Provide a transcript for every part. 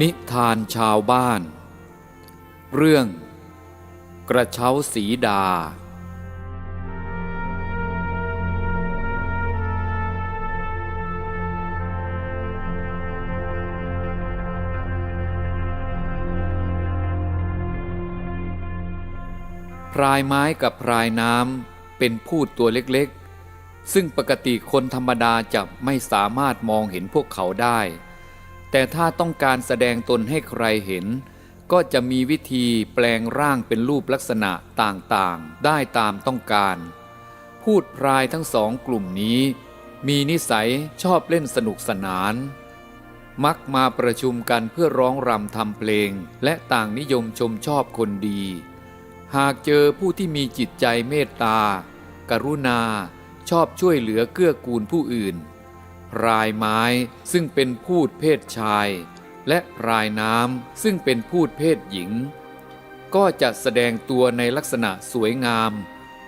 นิทานชาวบ้าน เรื่อง กระเช้าสีดา พรายไม้กับพรายน้ำเป็นพูดตัวเล็กๆ ซึ่งปกติคนธรรมดาจะไม่สามารถมองเห็นพวกเขาได้ แต่ถ้าต้องการแสดงตนให้ใครเห็น ก็จะมีวิธีแปลงร่างเป็นรูปลักษณะต่างๆ ได้ตามต้องการ พูดพรายทั้งสองกลุ่มนี้ มีนิสัยชอบเล่นสนุกสนาน มักมาประชุมกันเพื่อร้องรำทำเพลง และต่างนิยมชมชอบคนดี หากเจอผู้ที่มีจิตใจเมตตา กรุณา ชอบช่วยเหลือเกื้อกูลผู้อื่น พรายไม้ซึ่งเป็นพูดเพศชาย และพรายน้ำซึ่งเป็นพูดเพศหญิง ก็จะแสดงตัวในลักษณะสวยงาม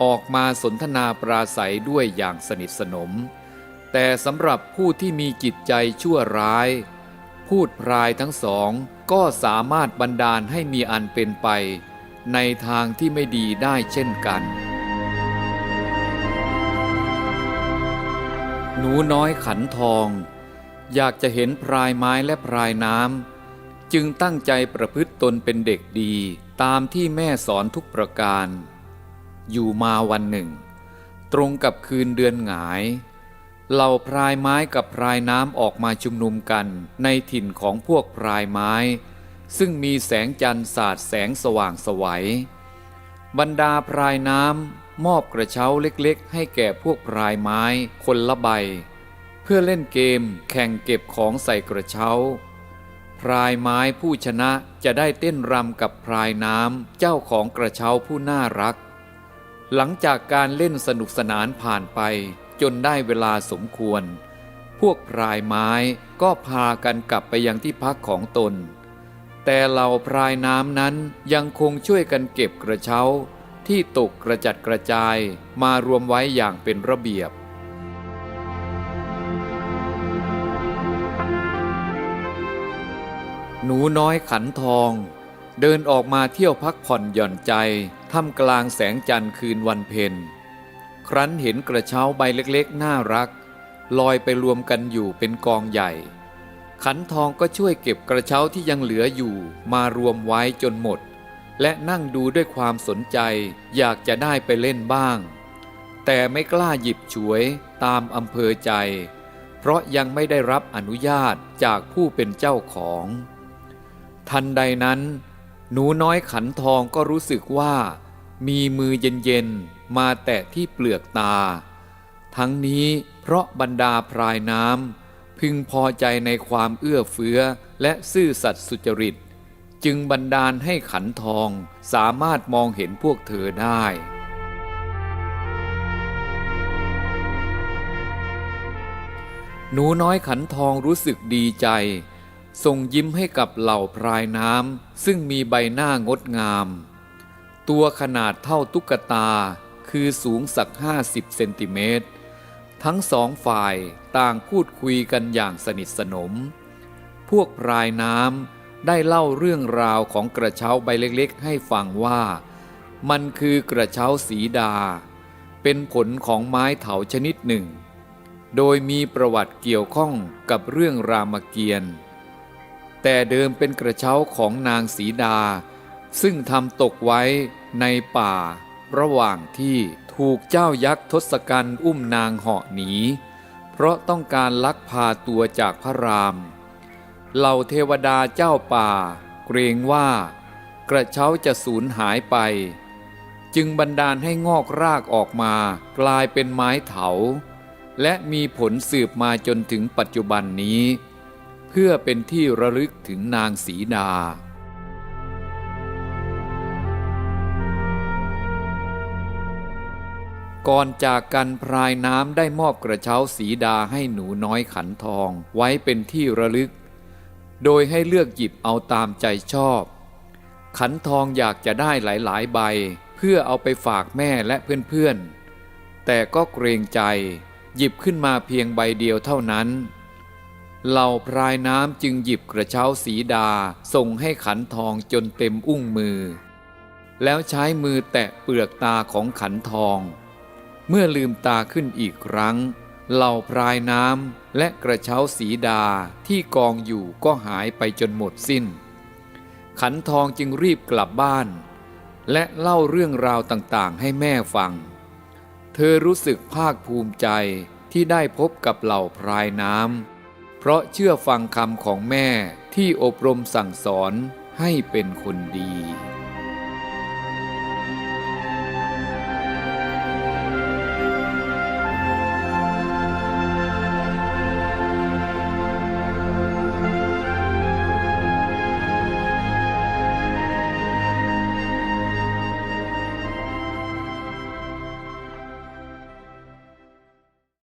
ออกมาสนทนาปราศัยด้วยอย่างสนิทสนม แต่สำหรับผู้ที่มีจิตใจชั่วร้าย พูดพรายทั้งสองก็สามารถบันดาลให้มีอันเป็นไป ในทางที่ไม่ดีได้เช่นกัน หนูน้อยขันทอง อยากจะเห็นพรายไม้และพรายน้ำจึงตั้งใจประพฤติตนเป็นเด็กดีตามที่แม่สอนทุกประการ อยู่มาวันหนึ่ง ตรงกับคืนเดือนหงายเหล่าพรายไม้กับพรายน้ำออกมาชุมนุมกันในถิ่นของพวกพรายไม้ ซึ่งมีแสงจันทร์สาดแสงสว่างสวัยบรรดาพรายน้ำ มอบกระเช้าเล็กๆ ให้แก่พวกพรายไม้คนละใบ เพื่อเล่นเกมแข่งเก็บของใส่กระเช้า พรายไม้ผู้ชนะจะได้เต้นรำกับพรายน้ำเจ้าของกระเช้าผู้น่ารัก หลังจากการเล่นสนุกสนานผ่านไปจนได้เวลาสมควร พวกพรายไม้ก็พากันกลับไปยังที่พักของตน แต่เหล่าพรายน้ำนั้นยังคงช่วยกันเก็บกระเช้า ที่ตกกระจัดกระจายมารวมไว้อย่างเป็นระเบียบ หนูน้อยขันทอง เดินออกมาเที่ยวพักผ่อนหย่อนใจท่ามกลางแสงจันทร์คืนวันเพ็ญครั้นเห็นกระเช้าใบเล็กๆ น่ารัก ลอยไปรวมกันอยู่เป็นกองใหญ่ ขันทองก็ช่วยเก็บกระเช้าที่ยังเหลืออยู่มารวมไว้จนหมด และนั่งดูด้วยความสนใจอยากจะได้ไปเล่นบ้าง แต่ไม่กล้าหยิบฉวยตามอำเภอใจ เพราะยังไม่ได้รับอนุญาตจากผู้เป็นเจ้าของ ทันใดนั้น หนูน้อยขันทองก็รู้สึกว่า มีมือเย็นๆมาแตะที่เปลือกตา ทั้งนี้เพราะบรรดาพรายน้ำพึงพอใจในความเอื้อเฟื้อและซื่อสัตย์สุจริต จึงบันดาลให้ขันทองสามารถมองเห็นพวกเธอได้ หนูน้อยขันทองรู้สึกดีใจ ส่งยิ้มให้กับเหล่าพรายน้ำซึ่งมีใบหน้างดงาม ตัวขนาดเท่าตุ๊กตาคือสูงสักห้าสิบเซนติเมตร ทั้งสองฝ่ายต่างพูดคุยกันอย่างสนิทสนม พวกพรายน้ำ ได้เล่าเรื่องราวของกระเช้าใบเล็กๆ ให้ฟังว่า มันคือกระเช้าสีดา เป็นผลของไม้เถาชนิดหนึ่ง โดยมีประวัติเกี่ยวข้องกับเรื่องรามเกียรติ์แต่เดิมเป็นกระเช้าของนางสีดา ซึ่งทำตกไว้ในป่า ระหว่างที่ถูกเจ้ายักษ์ทศกัณฐ์อุ้มนางเหาะหนี เพราะต้องการลักพาตัวจากพระราม เหล่าเทวดาเจ้าป่า เกรงว่า กระเช้าจะสูญหายไป จึงบันดาลให้งอกรากออกมากลายเป็นไม้เถา และมีผลสืบมาจนถึงปัจจุบันนี้ เพื่อเป็นที่ระลึกถึงนางสีดาก่อนจากกันพรายน้ำได้มอบกระเช้าสีดาให้หนูน้อยขันทองไว้เป็นที่ระลึก โดยให้เลือกหยิบเอาตามใจชอบ ขันทองอยากจะได้หลาย ๆ ใบ เพื่อเอาไปฝากแม่และเพื่อนๆ แต่ก็เกรงใจ หยิบขึ้นมาเพียงใบเดียวเท่านั้น เหล่าพรายน้ำจึงหยิบกระเช้าสีดาส่งให้ขันทองจนเต็มอุ้งมือ แล้วใช้มือแตะเปลือกตาของขันทอง เมื่อลืมตาขึ้นอีกครั้ง เหล่าพรายน้ำและกระเช้าสีดาที่กองอยู่ก็หายไปจนหมดสิ้น ขันทองจึงรีบกลับบ้าน และเล่าเรื่องราวต่างๆ ให้แม่ฟัง เธอรู้สึกภาคภูมิใจที่ได้พบกับเหล่าพรายน้ำเพราะเชื่อฟังคำของแม่ที่อบรมสั่งสอนให้เป็นคนดี